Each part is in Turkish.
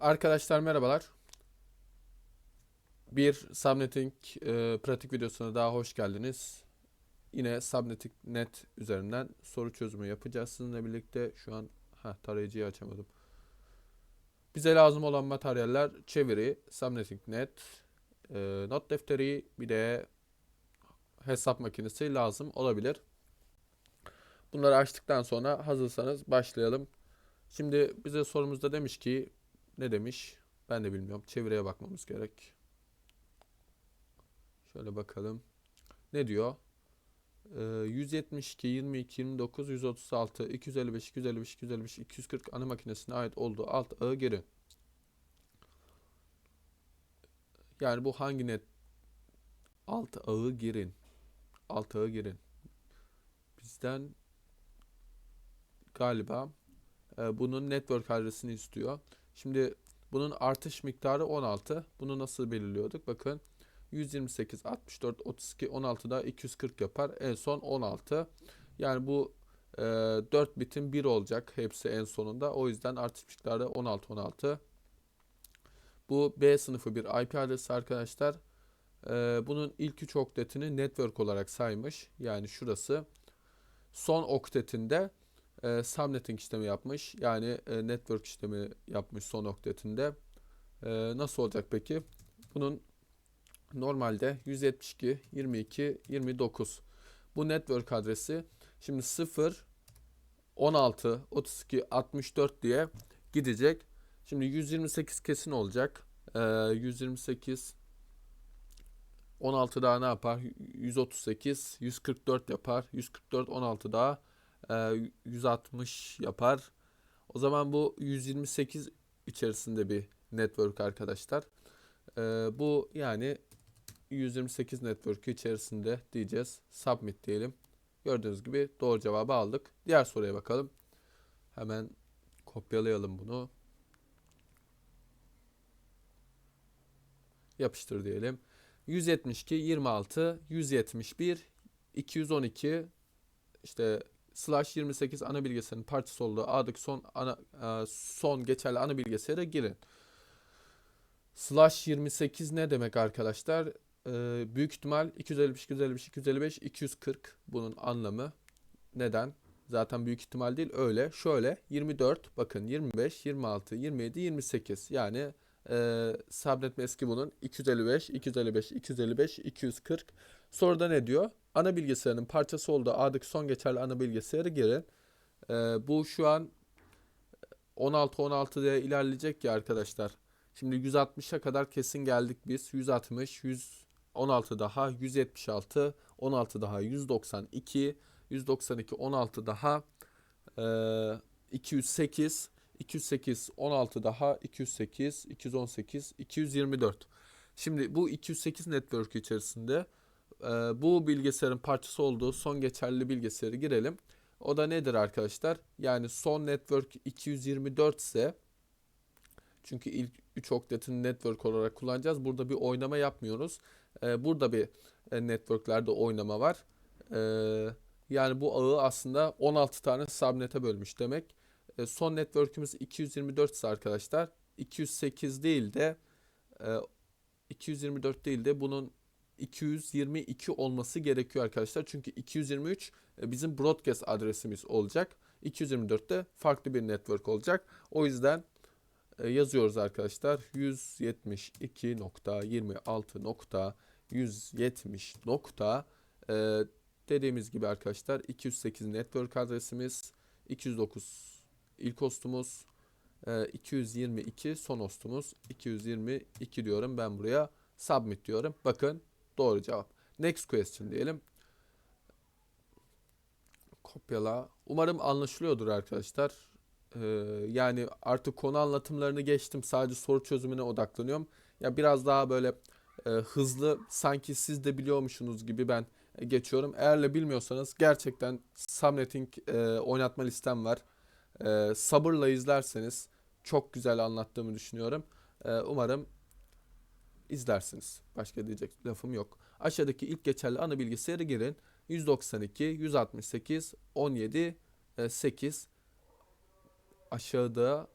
Arkadaşlar merhabalar. Bir Subnetting e, pratik videosuna daha hoş geldiniz. Yine Subnetting Net üzerinden soru çözümü yapacağız sizinle birlikte. Şu an ha tarayıcıyı açamadım. Bize lazım olan materyaller çeviri, Subnetting Net, e, not defteri, bir de hesap makinesi lazım olabilir. Bunları açtıktan sonra hazırsanız başlayalım. Şimdi bize sorumuzda demiş ki ne demiş? Ben de bilmiyorum. Çevireye bakmamız gerek. Şöyle bakalım. Ne diyor? Ee, 172, 22, 29, 136, 255, 255, 255, 240 ana makinesine ait olduğu alt ağı geri. Yani bu hangi net? Alt ağı girin. Alt ağı girin. Bizden galiba e, bunun network adresini istiyor. Şimdi bunun artış miktarı 16. Bunu nasıl belirliyorduk? Bakın 128, 64, 32, 16'da 240 yapar. En son 16. Yani bu e, 4 bitin 1 olacak hepsi en sonunda. O yüzden artış miktarı 16, 16. Bu B sınıfı bir IP adresi arkadaşlar. E, bunun ilk 3 oktetini network olarak saymış. Yani şurası. Son oktetinde e, subnetting işlemi yapmış. Yani e, network işlemi yapmış son oktetinde. E, nasıl olacak peki? Bunun normalde 172, 22, 29. Bu network adresi şimdi 0, 16, 32, 64 diye gidecek. Şimdi 128 kesin olacak. E, 128 16 daha ne yapar? 138, 144 yapar. 144, 16 daha 160 yapar. O zaman bu 128 içerisinde bir network arkadaşlar. E, bu yani 128 network içerisinde diyeceğiz. Submit diyelim. Gördüğünüz gibi doğru cevabı aldık. Diğer soruya bakalım. Hemen kopyalayalım bunu. Yapıştır diyelim. 172, 26, 171, 212 işte slash 28 ana bilgisayarın parçası olduğu A'daki son ana, e, son geçerli ana bilgisayara girin. Slash 28 ne demek arkadaşlar? Ee, büyük ihtimal 255, 255, 255, 240 bunun anlamı. Neden? Zaten büyük ihtimal değil öyle. Şöyle 24 bakın 25, 26, 27, 28 yani e, sabretme eski bunun 255, 255, 255, 240. Soruda ne diyor? Ana bilgisayarın parçası olduğu A'daki son geçerli ana bilgisayarı girin. E, bu şu an 16 16 diye ilerleyecek ya arkadaşlar. Şimdi 160'a kadar kesin geldik biz. 160, 116 daha 176, 16 daha 192, 192, 16 daha e, 208, 208, 16 daha 208, 218, 224. Şimdi bu 208 network içerisinde e, bu bilgisayarın parçası olduğu son geçerli bilgisayarı girelim. O da nedir arkadaşlar? Yani son network 224 ise çünkü ilk 3 oktetini network olarak kullanacağız. Burada bir oynama yapmıyoruz. E, burada bir e, networklerde oynama var. E, yani bu ağı aslında 16 tane subnet'e bölmüş demek. E, son network'ümüz 224 ise arkadaşlar 208 değil de e, 224 değil de bunun 222 olması gerekiyor arkadaşlar. Çünkü 223 e, bizim broadcast adresimiz olacak. 224 de farklı bir network olacak. O yüzden e, yazıyoruz arkadaşlar. 172.26.170 nokta e, dediğimiz gibi arkadaşlar 208 network adresimiz 209 ilk hostumuz 222 son hostumuz 222 diyorum ben buraya submit diyorum. Bakın doğru cevap. Next question diyelim. Kopyala. Umarım anlaşılıyordur arkadaşlar. Ee, yani artık konu anlatımlarını geçtim. Sadece soru çözümüne odaklanıyorum. Ya biraz daha böyle e, hızlı sanki siz de biliyormuşsunuz gibi ben e, geçiyorum. Eğer bilmiyorsanız gerçekten Subnetting e, oynatma listem var. E, sabırla izlerseniz çok güzel anlattığımı düşünüyorum. E, umarım izlersiniz. Başka diyecek lafım yok. Aşağıdaki ilk geçerli ana bilgisayarı girin. 192, 168, 17, 8 aşağıda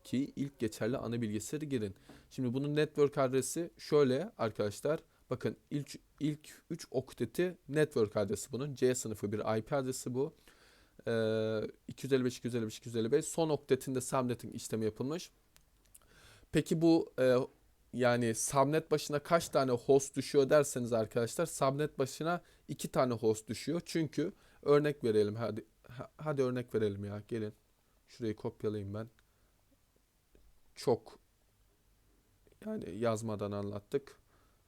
2 ilk geçerli ana bilgisayarı girin. Şimdi bunun network adresi şöyle arkadaşlar. Bakın ilk ilk 3 okteti network adresi bunun. C sınıfı bir IP adresi bu. Ee, 255 255 255 son oktetinde subnetting işlemi yapılmış. Peki bu e, yani subnet başına kaç tane host düşüyor derseniz arkadaşlar subnet başına 2 tane host düşüyor. Çünkü örnek verelim hadi ha- hadi örnek verelim ya gelin. Şurayı kopyalayayım ben. Çok yani yazmadan anlattık.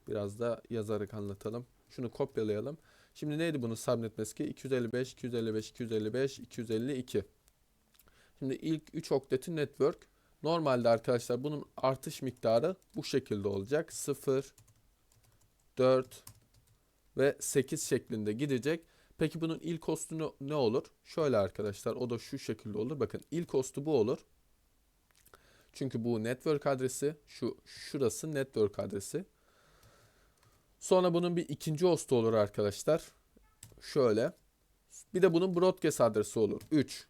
Biraz da yazarak anlatalım. Şunu kopyalayalım. Şimdi neydi bunun subnet meski? 255, 255, 255, 252. Şimdi ilk 3 oktetin network. Normalde arkadaşlar bunun artış miktarı bu şekilde olacak. 0, 4 ve 8 şeklinde gidecek. Peki bunun ilk hostu ne- olur? Şöyle arkadaşlar o da şu şekilde olur. Bakın ilk hostu bu olur. Çünkü bu network adresi, şu şurası network adresi. Sonra bunun bir ikinci hostu olur arkadaşlar. Şöyle. Bir de bunun broadcast adresi olur. 3.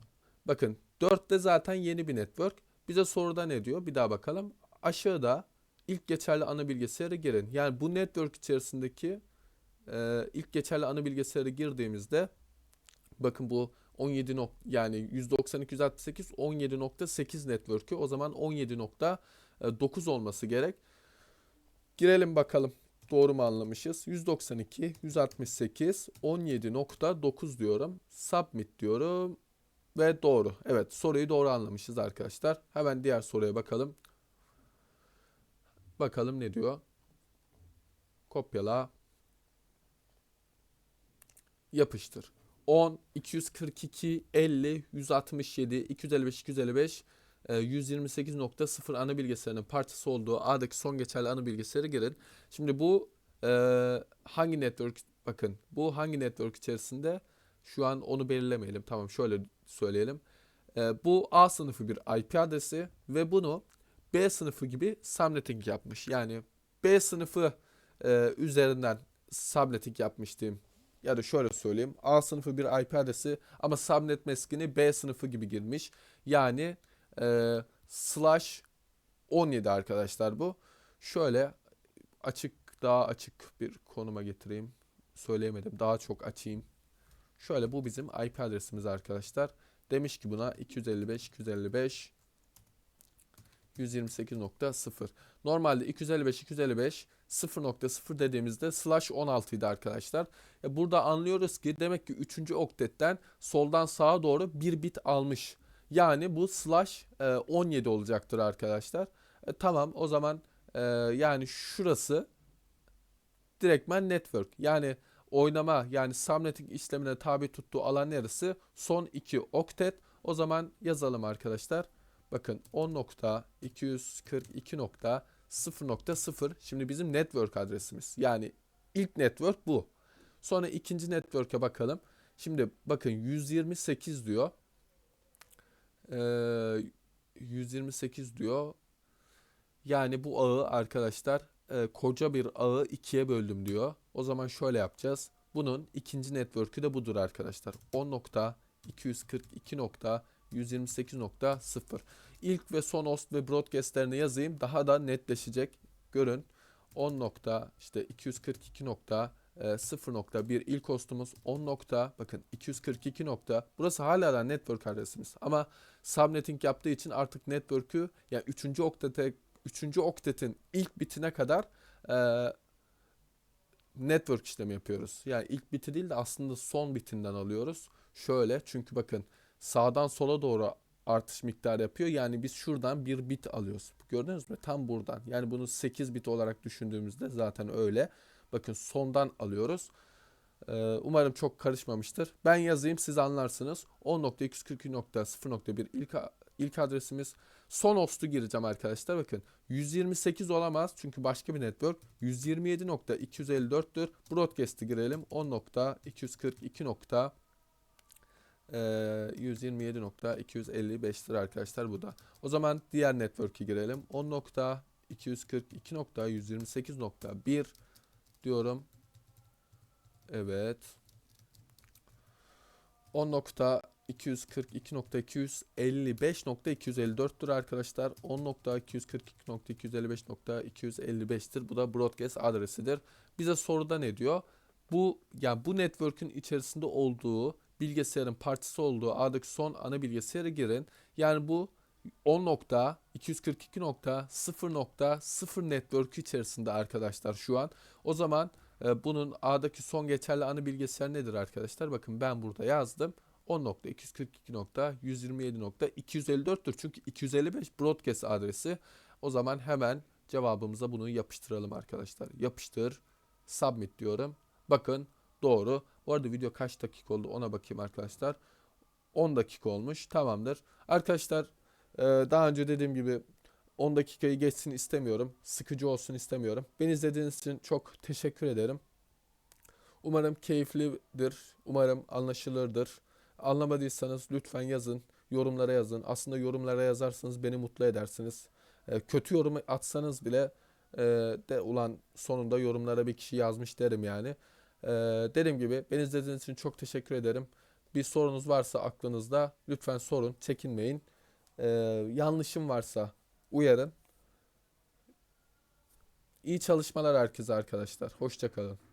Bakın 4 de zaten yeni bir network. Bize soruda ne diyor? Bir daha bakalım. Aşağıda ilk geçerli ana bilgisayarı girin. Yani bu network içerisindeki e, ilk geçerli ana bilgisayarı girdiğimizde bakın bu 17 nok yani 192 168 17.8 network'ü o zaman 17.9 olması gerek. Girelim bakalım. Doğru mu anlamışız? 192 168 17.9 diyorum. Submit diyorum. Ve doğru. Evet soruyu doğru anlamışız arkadaşlar. Hemen diğer soruya bakalım. Bakalım ne diyor. Kopyala. Yapıştır. 10, 242, 50, 167, 255, 255, e, 128.0 ana bilgisayarının parçası olduğu A'daki son geçerli ana bilgisayarı girin. Şimdi bu e, hangi network bakın bu hangi network içerisinde şu an onu belirlemeyelim. Tamam şöyle söyleyelim. E, bu A sınıfı bir IP adresi ve bunu B sınıfı gibi subnetting yapmış. Yani B sınıfı e, üzerinden subnetting yapmış diyeyim. Ya da şöyle söyleyeyim. A sınıfı bir IP adresi ama subnet meskini B sınıfı gibi girmiş. Yani e, slash 17 arkadaşlar bu. Şöyle açık daha açık bir konuma getireyim. Söyleyemedim. Daha çok açayım. Şöyle bu bizim IP adresimiz arkadaşlar. Demiş ki buna 255 255 128.0. Normalde 255 255 0.0 dediğimizde slash 16 idi arkadaşlar. E burada anlıyoruz ki demek ki 3. oktetten soldan sağa doğru bir bit almış. Yani bu slash e, 17 olacaktır arkadaşlar. E, tamam o zaman e, yani şurası direktmen network. Yani oynama yani subnetting işlemine tabi tuttuğu alan neresi? Son 2 oktet. O zaman yazalım arkadaşlar. Bakın 10.242.0.0 şimdi bizim network adresimiz. Yani ilk network bu. Sonra ikinci network'e bakalım. Şimdi bakın 128 diyor. Ee, 128 diyor. Yani bu ağı arkadaşlar e, koca bir ağı ikiye böldüm diyor. O zaman şöyle yapacağız. Bunun ikinci network'ü de budur arkadaşlar. 10.242.128.0 İlk ve son host ve broadcast'lerini yazayım. Daha da netleşecek. Görün. 10 nokta işte 242 nokta e, 0.1 ilk hostumuz 10 nokta bakın 242 nokta burası hala da network adresimiz ama subnetting yaptığı için artık network'ü yani 3. oktete 3. oktetin ilk bitine kadar e, network işlemi yapıyoruz. Yani ilk biti değil de aslında son bitinden alıyoruz. Şöyle çünkü bakın sağdan sola doğru artış miktarı yapıyor. Yani biz şuradan bir bit alıyoruz. Gördünüz mü? Tam buradan. Yani bunu 8 bit olarak düşündüğümüzde zaten öyle. Bakın sondan alıyoruz. Ee, umarım çok karışmamıştır. Ben yazayım siz anlarsınız. 10.242.0.1 ilk ilk adresimiz. Son host'u gireceğim arkadaşlar. Bakın 128 olamaz çünkü başka bir network. 127.254'tür. Broadcast'i girelim. 10.242. Ee, 127.255'tir arkadaşlar bu da. O zaman diğer network'e girelim. 10.242.128.1 diyorum. Evet. 242.255.254'tür arkadaşlar. 10.242.255.255'tir. Bu da broadcast adresidir. Bize soruda ne diyor? Bu yani bu network'ün içerisinde olduğu bilgisayarın partisi olduğu A'daki son ana bilgisayara girin. Yani bu 10.242.0.0 network içerisinde arkadaşlar şu an. O zaman e, bunun A'daki son geçerli ana bilgisayar nedir arkadaşlar? Bakın ben burada yazdım. 10.242.127.254'tür. Çünkü 255 broadcast adresi. O zaman hemen cevabımıza bunu yapıştıralım arkadaşlar. Yapıştır. Submit diyorum. Bakın doğru. Bu arada video kaç dakika oldu ona bakayım arkadaşlar. 10 dakika olmuş. Tamamdır. Arkadaşlar e, daha önce dediğim gibi 10 dakikayı geçsin istemiyorum. Sıkıcı olsun istemiyorum. Beni izlediğiniz için çok teşekkür ederim. Umarım keyiflidir. Umarım anlaşılırdır. Anlamadıysanız lütfen yazın. Yorumlara yazın. Aslında yorumlara yazarsanız beni mutlu edersiniz. E, kötü yorum atsanız bile e, de ulan sonunda yorumlara bir kişi yazmış derim yani. E, dediğim gibi beni izlediğiniz için çok teşekkür ederim. Bir sorunuz varsa aklınızda lütfen sorun. Çekinmeyin. E, yanlışım varsa uyarın. İyi çalışmalar herkese arkadaşlar. Hoşçakalın.